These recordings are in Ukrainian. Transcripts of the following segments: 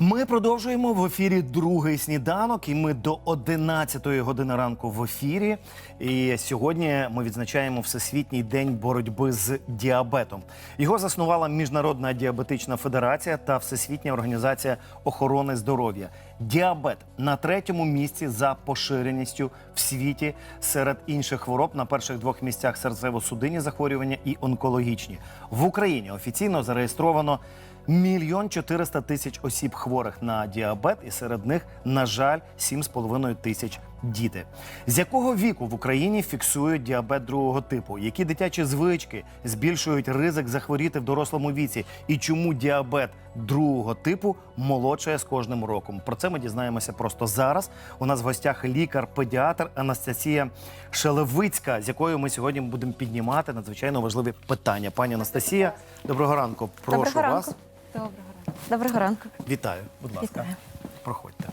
Ми продовжуємо в ефірі другий сніданок, і ми до 11 години ранку в ефірі. І сьогодні ми відзначаємо Всесвітній день боротьби з діабетом. Його заснувала Міжнародна діабетична федерація та Всесвітня організація охорони здоров'я. Діабет на третьому місці за поширеністю в світі серед інших хвороб на перших двох місцях серцево-судинні захворювання і онкологічні. В Україні офіційно зареєстровано Мільйон 400 тисяч осіб хворих на діабет, і серед них, на жаль, 7,5 тисяч діти. З якого віку в Україні фіксують діабет другого типу? Які дитячі звички збільшують ризик захворіти в дорослому віці? І чому діабет другого типу молодшає з кожним роком? Про це ми дізнаємося просто зараз. У нас в гостях лікар-педіатр Анастасія Шелевицька, з якою ми сьогодні будемо піднімати надзвичайно важливі питання. Пані Анастасія, доброго ранку. Прошу Доброго вас. Доброго ранку. Доброго ранку. Вітаю, будь ласка. Вітаю. Проходьте.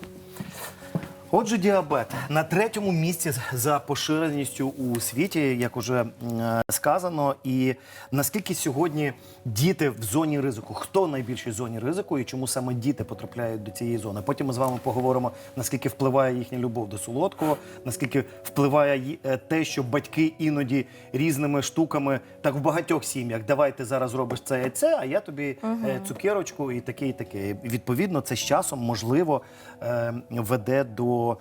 Отже, діабет на третьому місці за поширеністю у світі, як уже е, сказано. І наскільки сьогодні діти в зоні ризику? Хто в найбільшій зоні ризику і чому саме діти потрапляють до цієї зони? Потім ми з вами поговоримо, наскільки впливає їхня любов до солодкого, наскільки впливає е, те, що батьки іноді різними штуками, так в багатьох сім'ях, давай ти зараз робиш це і це, а я тобі е, цукерочку і таке, і таке. Відповідно, це з часом можливо веде до, е,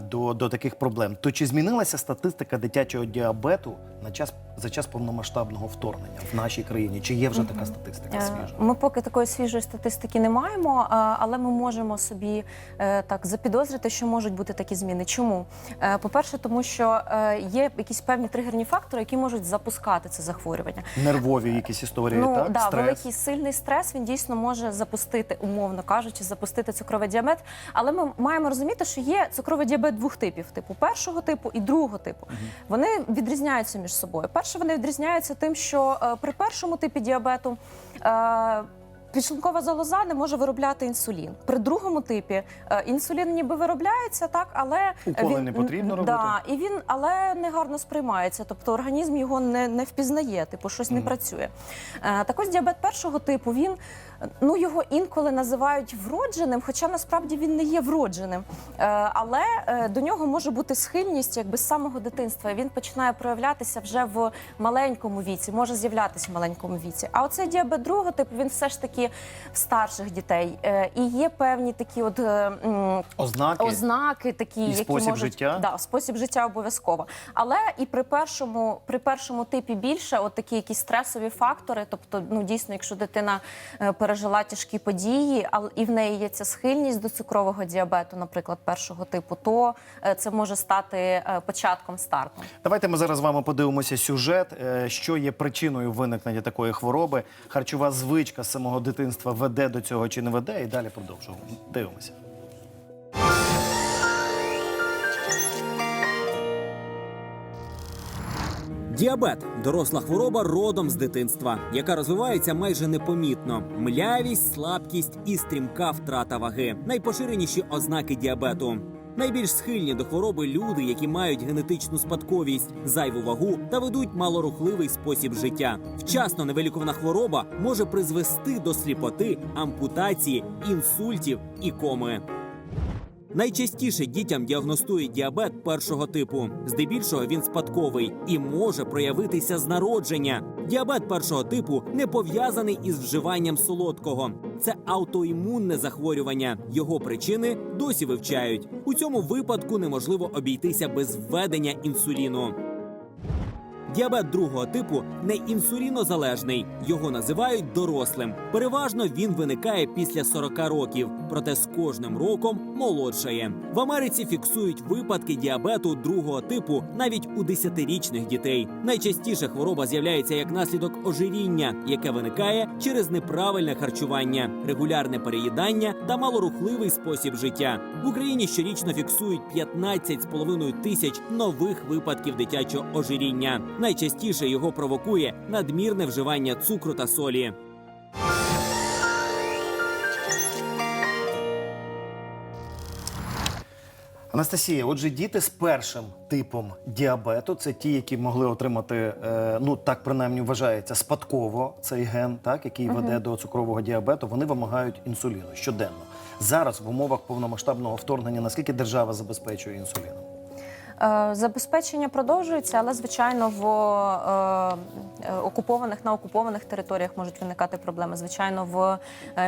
до, до таких проблем. То чи змінилася статистика дитячого діабету на час за час повномасштабного вторгнення в нашій країні? Чи є вже така статистика Е, свіжа? Ми поки такої свіжої статистики не маємо, але ми можемо собі е, так запідозрити, що можуть бути такі зміни. Чому? Е, По-перше, тому що е, є якісь певні тригерні фактори, які можуть запускати це захворювання. Нервові якісь історії, Ну так? да, Стрес. великий сильний стрес він дійсно може запустити, умовно кажучи, запустити цукровий діабет. Але ми маємо розуміти, що є цукровий діабет двох типів: типу першого типу і другого типу. Вони відрізняються між собою. Перше, вони відрізняються тим, що е, при першому типі діабету. Е, Підшлункова залоза не може виробляти інсулін. При другому типі е, інсулін ніби виробляється, так, але Уколи не потрібно робити? Да, і він але не гарно сприймається. Тобто організм його не, не впізнає, типу щось не працює. Е, так ось діабет першого типу він ну його інколи називають вродженим, хоча насправді він не є вродженим. Е, але до нього може бути схильність якби з самого дитинства. Він починає проявлятися вже в маленькому віці, може з'являтися в маленькому віці. А оцей діабет другого типу він все ж таки в старших дітей. Е, і є певні такі от. е, Ознаки. ознаки такі, І які спосіб можуть життя? Да, спосіб життя обов'язково. Але і при першому, при першому типі більше, от такі якісь стресові фактори. Тобто, ну дійсно, якщо дитина е, пережила тяжкі події, але і в неї є ця схильність до цукрового діабету, наприклад, першого типу, то це може стати початком старту. Давайте ми зараз з вами подивимося сюжет, що є причиною виникнення такої хвороби. Харчова звичка самого дитинства веде до цього чи не веде, і далі продовжуємо. Дивимося. Діабет доросла хвороба родом з дитинства, яка розвивається майже непомітно. Млявість, слабкість і стрімка втрата ваги найпоширеніші ознаки діабету. Найбільш схильні до хвороби люди, які мають генетичну спадковість, зайву вагу та ведуть малорухливий спосіб життя. Вчасно невилікована хвороба може призвести до сліпоти, ампутації, інсультів і коми. Найчастіше дітям діагностують діабет першого типу. Здебільшого він спадковий і може проявитися з народження. Діабет першого типу не пов'язаний із вживанням солодкого. Це аутоімунне захворювання. Його причини досі вивчають. У цьому випадку неможливо обійтися без введення інсуліну. Діабет другого типу не інсулінозалежний. Його називають дорослим. Переважно він виникає після 40 років, проте з кожним роком молодшає. В Америці фіксують випадки діабету другого типу навіть у 10-річних дітей. Найчастіше хвороба з'являється як наслідок ожиріння, яке виникає через неправильне харчування, регулярне переїдання та малорухливий спосіб життя. В Україні щорічно фіксують 15,5 тисяч нових випадків дитячого ожиріння. Найчастіше його провокує надмірне вживання цукру та солі. Анастасія, отже, діти з першим типом діабету це ті, які могли отримати, е, ну так принаймні вважається, спадково цей ген, так який веде до цукрового діабету. Вони вимагають інсуліну щоденно. Зараз в умовах повномасштабного вторгнення наскільки держава забезпечує інсуліном? Е, Забезпечення продовжується, але звичайно в е, е, окупованих на окупованих територіях можуть виникати проблеми. Звичайно, в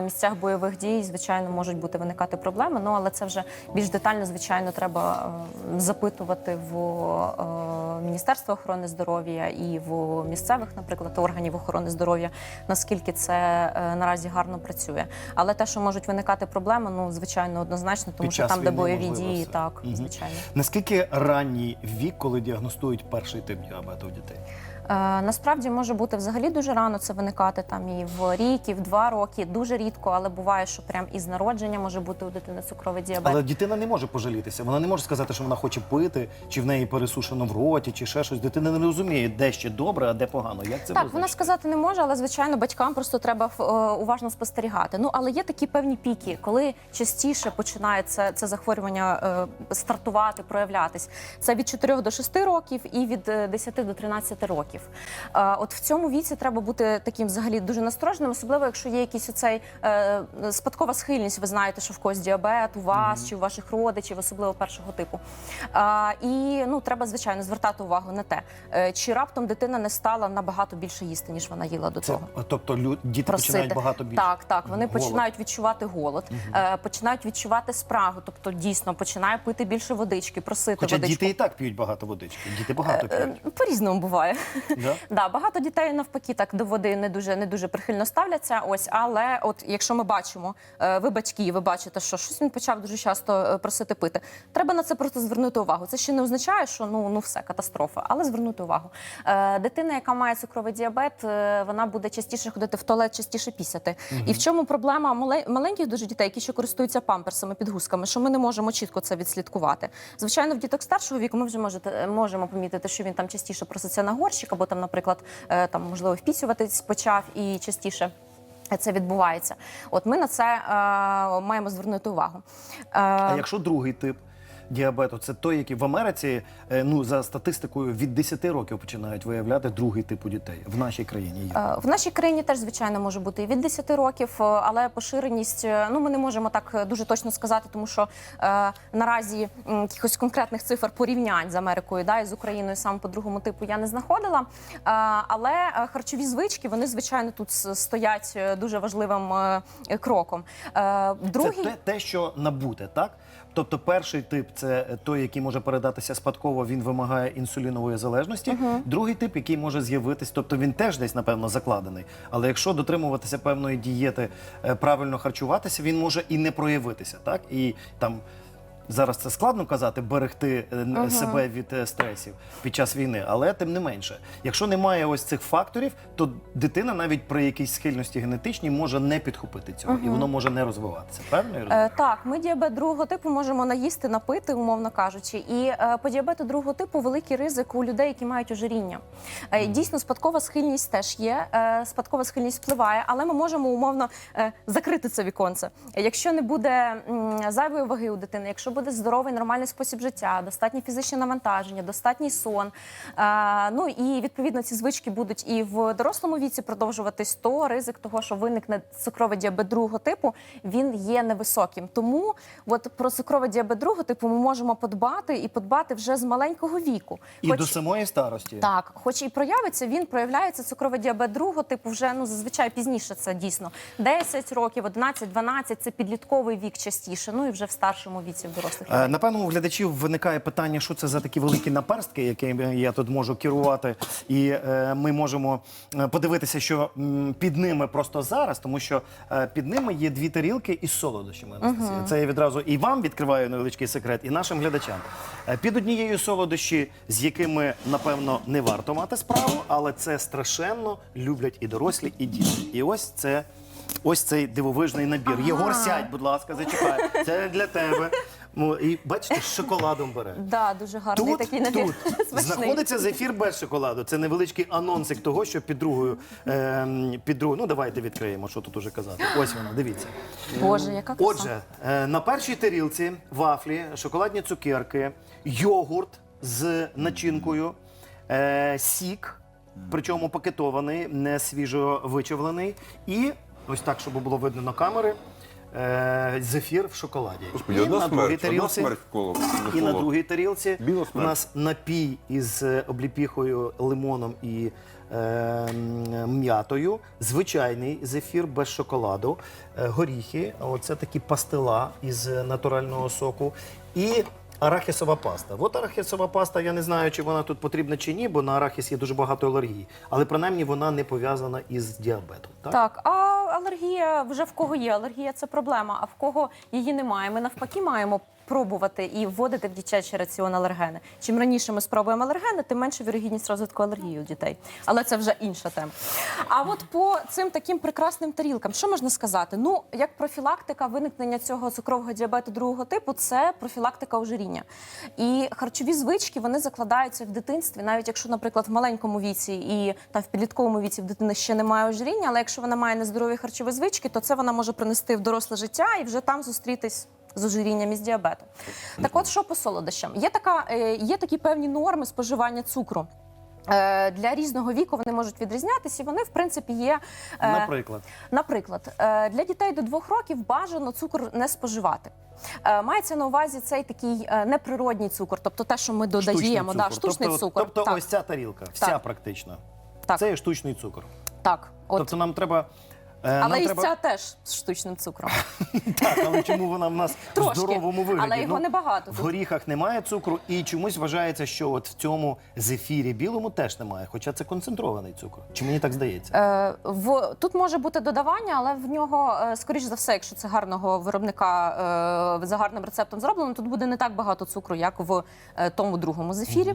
місцях бойових дій, звичайно, можуть бути виникати проблеми. Ну але це вже більш детально, звичайно, треба запитувати в е, Міністерство охорони здоров'я і в місцевих, наприклад, органів охорони здоров'я, наскільки це е, наразі гарно працює. Але те, що можуть виникати проблеми, ну звичайно, однозначно, тому Під що там, де бойові дії, все. так Мгм. звичайно. Наскільки ранній вік, коли діагностують перший тип діабету дітей? Е, насправді може бути взагалі дуже рано це виникати там і в рік, і в два роки. Дуже рідко, але буває, що прям із народження може бути у дитини цукровий діабет. Але дитина не може пожалітися. Вона не може сказати, що вона хоче пити, чи в неї пересушено в роті, чи ще щось. Дитина не розуміє, де ще добре, а де погано. Як це Так, вона сказати не може, але звичайно батькам просто треба е, уважно спостерігати. Ну але є такі певні піки, коли частіше починає це, це захворювання е, стартувати, проявлятись. Це від 4 до 6 років і від е, 10 до 13 років. Е, от в цьому віці треба бути таким взагалі дуже настороженим, особливо якщо є якийсь оцей е, спадкова схильність. Ви знаєте, що в когось діабет у вас чи у ваших родичів, особливо першого типу. А, і ну треба звичайно звертати увагу на те, е, чи раптом дитина не стала набагато більше їсти, ніж вона їла до Це, того. тобто лю- діти починають багато більше. Так, так. Вони Голод. починають відчувати голод, е, починають відчувати спрагу, тобто дійсно починає пити більше водички, просити Хоча водичку. діти і так п'ють багато водички. Діти багато Е, п'ють. По-різному буває. Да? Да, багато дітей навпаки так до води не дуже не дуже прихильно ставляться. Ось, але от якщо ми бачимо, е, ви батьки, ви бачите, що щось він почав дуже часто е, просити пити. Треба на це просто звернути увагу. Це ще не означає, що ну ну все катастрофа, але звернути увагу. Е, Дитина, яка має цукровий діабет, вона буде частіше ходити в туалет, частіше пісяти. І в чому проблема маленьких дуже дітей, які ще користуються памперсами, підгузками, що ми не можемо чітко це відслідкувати. Звичайно, в діток старшого віку ми вже можете можемо помітити, що він там частіше проситься на горщик, або там, наприклад, е, там можливо впісюватись почав і частіше. Це відбувається. От ми на це е, маємо звернути увагу. Е, А якщо другий тип діабету, це той, який в Америці, е, ну за статистикою, від 10 років починають виявляти другий тип у дітей. В нашій країні є. Е, В нашій країні теж звичайно може бути і від 10 років, е, але поширеність ну ми не можемо так дуже точно сказати, тому що е, наразі якихось конкретних цифр порівнянь з Америкою, да і з Україною саме по другому типу я не знаходила. Е, але харчові звички вони звичайно тут стоять дуже важливим кроком. Е, другий Це те, те, що набуте, так? Тобто перший тип це той, який може передатися спадково, він вимагає інсулінової залежності. Другий тип, який може з'явитись, тобто він теж десь, напевно, закладений. Але якщо дотримуватися певної дієти, е, правильно харчуватися, він може і не проявитися, так? І там. Зараз це складно казати, берегти е, н- себе від е, стресів під час війни, але тим не менше, якщо немає ось цих факторів, то дитина навіть при якійсь схильності генетичній може не підхопити цього, і воно може не розвиватися. Правильно? Е, так, ми діабет другого типу можемо наїсти, напити, умовно кажучи. І е, по діабету другого типу великий ризик у людей, які мають ожиріння. Е, дійсно, спадкова схильність теж є. Е, спадкова схильність впливає, але ми можемо умовно е, закрити це віконце. Е, Якщо не буде м, зайвої ваги у дитини, якщо буде здоровий нормальний спосіб життя, достатнє фізичне навантаження, достатній сон. Ну і відповідно ці звички будуть і в дорослому віці продовжуватись, то ризик того, що виникне цукровий діабет другого типу, він є невисоким. Тому от про цукровий діабет другого типу ми можемо подбати і подбати вже з маленького віку. І Хоч- до самої старості. так, хоч і проявиться, він проявляється цукровий діабет другого типу вже ну зазвичай пізніше. Це дійсно 10 років, 11, 12 – це підлітковий вік частіше. Ну і вже в старшому віці в дорослих. Е, Напевно, у глядачів виникає питання, що це за такі великі наперстки, якими я тут можу керувати, і е, ми можемо е, подивитися, що під ними просто зараз, тому що під ними є дві тарілки із солодощами. Анастасія. Це я відразу і вам відкриваю невеличкий секрет, і нашим глядачам. Під однією солодощі, з якими напевно не варто мати справу, але це страшенно люблять і дорослі, і діти. І ось це. Ось цей дивовижний набір. Єгор, сядь, будь ласка, зачекай. Це для тебе. Ну, і бачите, з шоколадом бере. Да, дуже гарний Тут, такий набір. тут Смачний. знаходиться зефір без шоколаду. Це невеличкий анонсик того, що під другою, ем, під другою. Ну давайте відкриємо, що тут уже казати. Ось воно, дивіться. Боже, яка краса. Отже, е, на першій тарілці вафлі, шоколадні цукерки, йогурт з начинкою, е, сік, причому пакетований, не свіжо вичавлений. І ось так, щоб було видно на камери. Е, Зефір в шоколаді. Господи, І одна на другій смерть, одна тарілці смерть вколо. і на другій тарілці Біла у смерть. нас напій із е, обліпіхою, лимоном і е, м, м'ятою, звичайний зефір без шоколаду, е, горіхи, оце такі пастила із е, натурального соку і арахісова паста. От арахісова паста, я не знаю, чи вона тут потрібна чи ні, бо на арахіс є дуже багато алергії. Але принаймні вона не пов'язана із діабетом. Так? Так, а алергія вже в кого є алергія, це проблема. А в кого її немає, ми навпаки маємо пробувати і вводити в дитячий раціон алергени. Чим раніше ми спробуємо алергени, тим менше вірогідність розвитку алергії у дітей. Але це вже інша тема. А от по цим таким прекрасним тарілкам, що можна сказати? Ну, як профілактика виникнення цього цукрового діабету другого типу, це профілактика ожиріння. І харчові звички вони закладаються в дитинстві, навіть якщо, наприклад, в маленькому віці і там в підлітковому віці в дитини ще немає ожиріння, але якщо вона має нездорові харчові звички, то це вона може принести в доросле життя і вже там зустрітись. З ожирінням і з діабетом. Так от, що по солодощам? Є, така, е, є такі певні норми споживання цукру. Е, Для різного віку вони можуть відрізнятися, і вони, в принципі, є. е, Наприклад. Наприклад, для дітей до двох років бажано цукор не споживати. Мається на увазі цей такий неприродній цукор, тобто те, що ми додаємо, да, штучний тобто, цукор. Тобто так, ось ця тарілка, вся Так. практично. Так. Це є штучний цукор. так, от. Тобто нам треба. Е, але і треба... ця теж з штучним цукром. Так, але чому вона в нас Трошки, в здоровому вигляді? але його небагато В тут. горіхах немає цукру, і чомусь вважається, що от в цьому зефірі білому теж немає, хоча це концентрований цукор. Чи мені так здається? Е, в тут може бути додавання, але в нього, е, скоріш за все, якщо це гарного виробника е, за гарним рецептом зроблено, тут буде не так багато цукру, як в е, тому другому зефірі.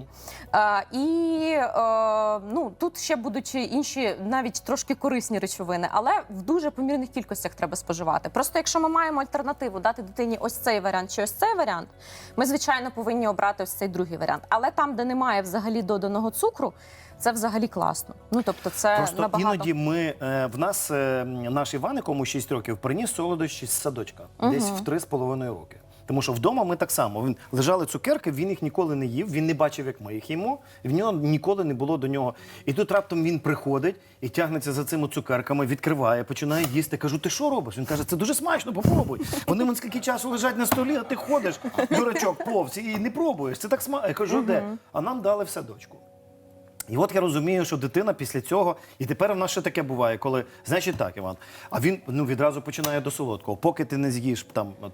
Е, і е, ну тут ще будуть інші, навіть трошки корисні речовини, але в дуже помірних кількостях треба споживати. Просто якщо ми маємо альтернативу дати дитині ось цей варіант чи ось цей варіант, ми звичайно повинні обрати ось цей другий варіант. Але там, де немає взагалі доданого цукру. Це взагалі класно. Ну тобто, це Просто набагато іноді ми е, в нас е, наш Іван, якому 6 років, приніс солодощі з садочка десь в 3,5 роки. Тому що вдома ми так само. Він лежали цукерки, він їх ніколи не їв, він не бачив, як ми їх їмо, і в нього ніколи не було до нього. І тут раптом він приходить і тягнеться за цими цукерками, відкриває, починає їсти. Кажу, ти що робиш? Він каже, це дуже смачно, попробуй. Вони вон скільки часу лежать на столі, а ти ходиш, дурачок, повз, і не пробуєш. Це так смачно. Я кажу, де? А нам дали в садочку. І от я розумію, що дитина після цього, і тепер в нас ще таке буває, коли значить так, Іван. А він ну відразу починає до солодкого. Поки ти не з'їш там е,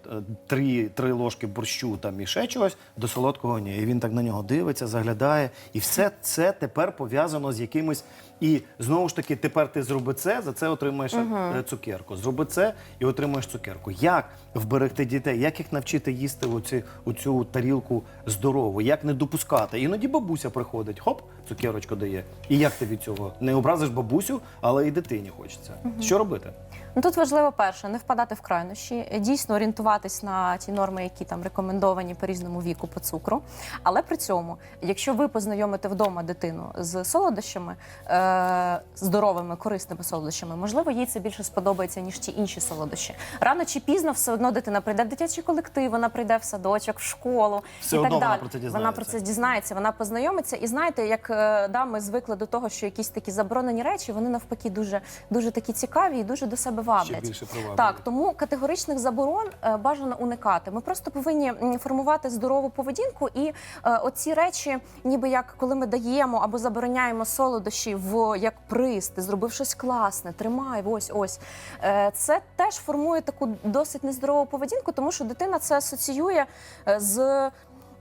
три, три ложки борщу там і ще чогось, до солодкого ні. І він так на нього дивиться, заглядає. І все це тепер пов'язано з якимось. І знову ж таки, тепер ти зроби це, за це отримаєш е, цукерку. Зроби це і отримаєш цукерку. Як вберегти дітей? Як їх навчити їсти оці, оцю тарілку здорову? Як не допускати? Іноді бабуся приходить, хоп, цукерочку дає. І як ти від цього не образиш бабусю, але і дитині хочеться. Що робити? Ну тут важливо перше не впадати в крайнощі, дійсно орієнтуватись на ті норми, які там рекомендовані по різному віку по цукру. Але при цьому, якщо ви познайомите вдома дитину з солодощами, е- здоровими, корисними солодощами, можливо, їй це більше сподобається ніж ті інші солодощі. Рано чи пізно все одно дитина прийде в дитячий колектив, вона прийде в садочок, в школу Все і одно так вона далі. про це Вона про це дізнається, вона познайомиться. І знаєте, як е, да, ми звикли до того, що якісь такі заборонені речі, вони навпаки дуже, дуже такі цікаві і дуже до себе ваблять. більше приваблюють. Так, тому категоричних заборон е, бажано уникати. Ми просто повинні м, формувати здорову поведінку, і е, оці речі, ніби як коли ми даємо або забороняємо солодощі в як приз, ти зробив щось класне, тримай, ось ось. Е, це теж формує таку досить нездорову поведінку, тому що дитина це асоціює е, з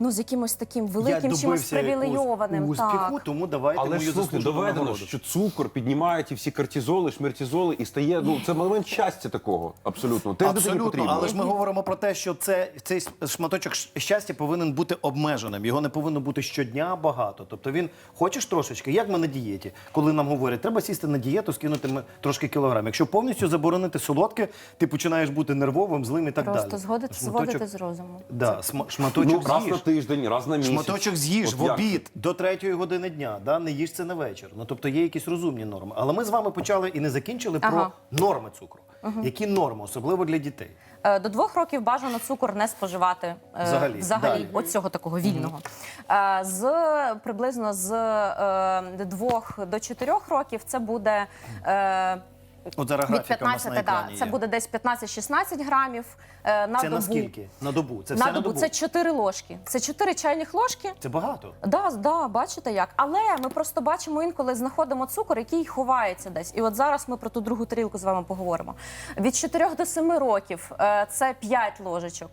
ну з якимось таким великим чимось привілейованим. успіху, Так. тому давайте Але мою ж слухайте, заслужену доведено, нагороду. що цукор піднімає ті всі кортизоли, шмертізоли і стає. Ну це момент щастя такого. Абсолютно. Теж Абсолютно, потрібно. але ж ми говоримо про те, що це цей шматочок щастя повинен бути обмеженим. Його не повинно бути щодня багато. Тобто він хочеш трошечки, як ми на дієті, коли нам говорять, треба сісти на дієту, скинути ми трошки кілограм. Якщо повністю заборонити солодке, ти починаєш бути нервовим, злим і так Просто далі. згодити, Шматочок- зводити з розуму. Да, сма- шматочок ну, раз на з'їж. Тиждень, раз на місяць. Шматочок з'їж От в як? обід до третьої години дня. Да? Не їж це на вечір. Ну тобто є якісь розумні норми. Але ми з вами почали і не закінчили Ага. про норми цукру. Які норми, особливо для дітей? Е, До двох років бажано цукор не споживати е, Взагалі, взагалі далі. от цього такого вільного. Е, З приблизно з е, двох до чотирьох років це буде. е, От зараз Від графіка у нас на 15, да, екрані це є. буде десь 15-16 грамів е, на Це добу. на скільки? На добу. Це на все добу. на добу. Це 4 ложки. Це 4 чайних ложки. Це багато. Да, да, бачите як. Але ми просто бачимо інколи знаходимо цукор, який ховається десь. І от зараз ми про ту другу тарілку з вами поговоримо. Від 4 до 7 років е, це 5 ложечок.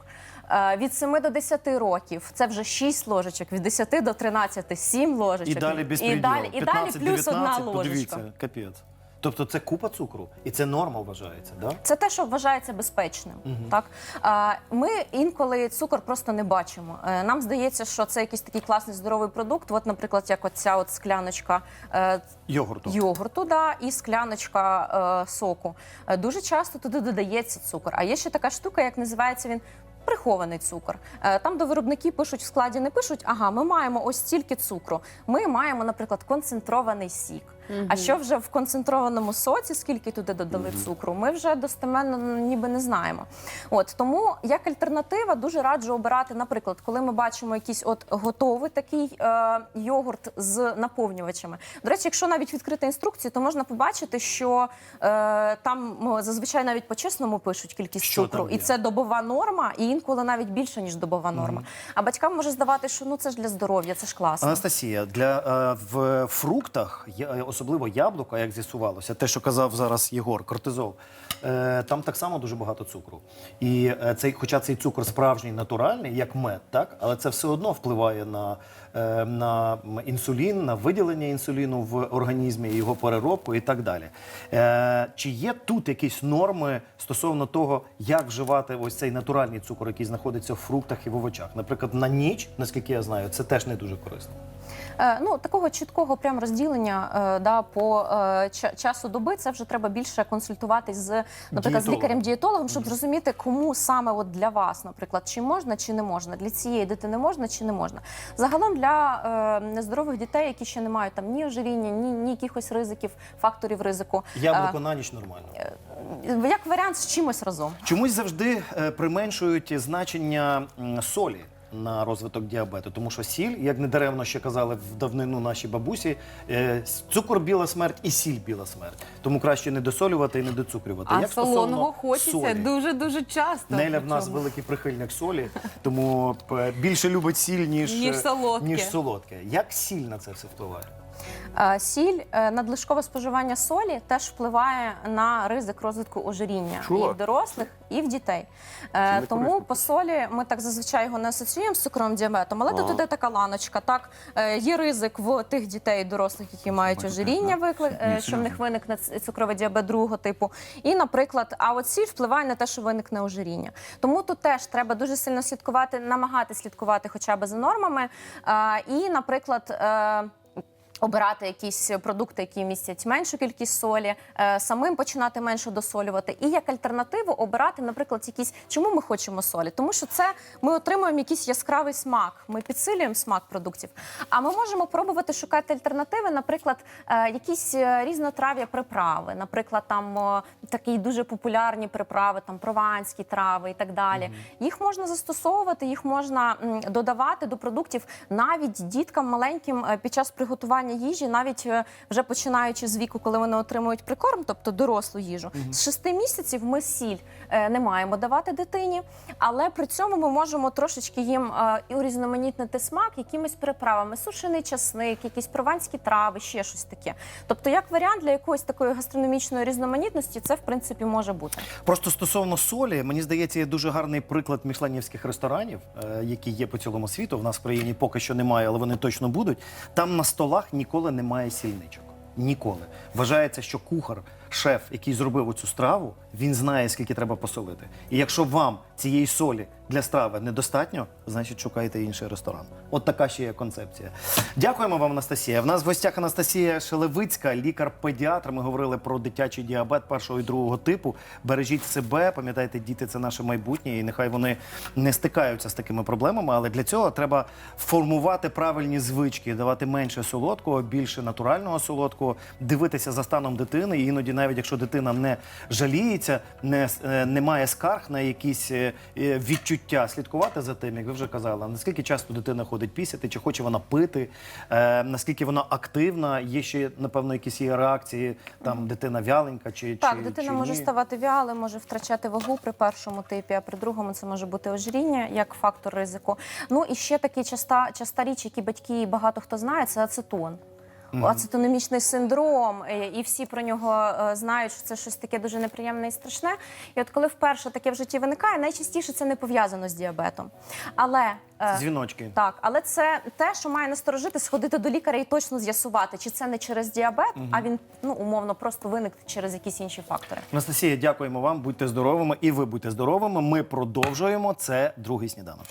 Е, Від 7 до 10 років це вже 6 ложечок, від 10 до 13 – 7 ложечок. І далі без і далі, і далі 15, плюс одна ложечка. подивіться, капець. Тобто це купа цукру, і це норма вважається, да? Це те, що вважається безпечним. Так ми інколи цукор просто не бачимо. Е, Нам здається, що це якийсь такий класний здоровий продукт. От, наприклад, як оця от скляночка е, Йогурту. йогурту, да, і скляночка е, соку. Дуже часто туди додається цукор. А є ще така штука, як називається він. Прихований цукор. Там, де виробники пишуть в складі, не пишуть, ага, ми маємо ось стільки цукру. Ми маємо, наприклад, концентрований сік. А що вже в концентрованому соці, скільки туди додали цукру, ми вже достеменно ніби не знаємо. От тому як альтернатива дуже раджу обирати, наприклад, коли ми бачимо якийсь от готовий такий е, йогурт з наповнювачами. До речі, якщо навіть відкрити інструкцію, то можна побачити, що е, там ну, зазвичай навіть по чесному пишуть кількість Що цукру, і це добова норма, і інколи навіть більше ніж добова норма. А батькам може здавати, що ну це ж для здоров'я, це ж класно. Анастасія, для е, в фруктах, е, особливо яблука, як з'ясувалося, те, що казав зараз Єгор, кортизол, е, там так само дуже багато цукру. І е, цей, хоча цей цукор справжній натуральний, як мед, так, але це все одно впливає на, е, на інсулін, на виділення інсуліну в організмі, його переробку і так далі. Чи є тут якісь норми стосовно того, як вживати ось цей натуральний цукор, який знаходиться в фруктах і в овочах? Наприклад, на ніч, наскільки я знаю, це теж не дуже корисно. Е, ну такого чіткого прям розділення е, да, по е, часу доби це вже треба більше консультуватись з, наприклад, з лікарем-дієтологом, щоб зрозуміти, кому саме от для вас, наприклад, чи можна, чи не можна, для цієї дитини можна чи не можна. Загалом для нездорових дітей, які ще не мають там ні ожиріння, ні, ні якихось ризиків, факторів ризику. Яблуко на ніч нормально. як варіант з чимось разом. Чомусь завжди применшують значення солі. На розвиток діабету, тому що сіль, як не даремно ще казали в давнину наші бабусі, е, цукор біла смерть і сіль біла смерть. Тому краще не досолювати і не доцукрювати. А Як солоного хочеться дуже дуже часто. Неля в нас великий прихильник солі, тому більше любить сіль, ніж, Ніж е, солодке. ніж солодке. Як сіль на це все впливає? Е, Сіль, е, надлишкове споживання солі теж впливає на ризик розвитку ожиріння Чула? і в дорослих, і в дітей. Е, Тому корисно? по солі ми так зазвичай його не асоціюємо з цукровим діабетом, але тут іде така ланочка. Так є ризик в тих дітей, і дорослих, які мають ожиріння, виклик, е, що в них виникне цукровий діабет другого типу. І, наприклад, а от сіль впливає на те, що виникне ожиріння. Тому тут теж треба дуже сильно слідкувати, намагатися слідкувати хоча б за нормами. І, наприклад. Обирати якісь продукти, які містять меншу кількість солі, е, самим починати менше досолювати, і як альтернативу обирати, наприклад, якісь чому ми хочемо солі? Тому що це ми отримуємо якийсь яскравий смак. Ми підсилюємо смак продуктів. А ми можемо пробувати шукати альтернативи, наприклад, е, якісь е, різнотрав'я приправи, наприклад, там такі дуже популярні приправи, там прованські трави і так далі. Їх можна застосовувати, їх можна додавати до продуктів навіть діткам маленьким під час приготування вживання їжі, навіть е, вже починаючи з віку, коли вони отримують прикорм, тобто дорослу їжу, з 6 місяців ми сіль е, не маємо давати дитині, але при цьому ми можемо трошечки їм е, і урізноманітнити смак якимись приправами, сушений часник, якісь прованські трави, ще щось таке. Тобто, як варіант для якоїсь такої гастрономічної різноманітності, це в принципі може бути. Просто стосовно солі, мені здається, є дуже гарний приклад мішленівських ресторанів, які є по цілому світу. В нас в країні поки що немає, але вони точно будуть. Там на столах ніколи немає сільничок. Ніколи. Вважається, що кухар, шеф, який зробив оцю страву, він знає, скільки треба посолити. І якщо вам цієї солі для страви недостатньо, значить шукайте інший ресторан. От така ще є концепція. Дякуємо вам, Анастасія. В нас в гостях Анастасія Шелевицька, лікар-педіатр. Ми говорили про дитячий діабет першого і другого типу. Бережіть себе, пам'ятайте, діти це наше майбутнє, і нехай вони не стикаються з такими проблемами. Але для цього треба формувати правильні звички, давати менше солодкого, більше натурального солодкого, дивитися за станом дитини. І іноді, навіть якщо дитина не жаліється, не, е, не має скарг на якісь е, е, відчуття, слідкувати за тим, як ви вже казали, наскільки часто дитина ходить пісяти, чи хоче вона пити, е, наскільки вона активна. Є ще напевно якісь є реакції. Там дитина вяленька, чи Так, чи, дитина чи може ні? ставати вялим, може втрачати вагу при першому типі, а при другому це може бути ожиріння як фактор ризику. Ну і ще такий часта, часта річ, які батьки багато хто знає, це ацетон. Ацетономічний синдром, е, і всі про нього е, знають, що це щось таке дуже неприємне і страшне. І от коли вперше таке в житті виникає, найчастіше це не пов'язано з діабетом. Але е, Дзвіночки. так, але це те, що має насторожити, сходити до лікаря і точно з'ясувати, чи це не через діабет, а він ну умовно просто виник через якісь інші фактори. Анастасія, дякуємо вам. Будьте здоровими, і ви будьте здоровими. Ми продовжуємо. Це другий сніданок.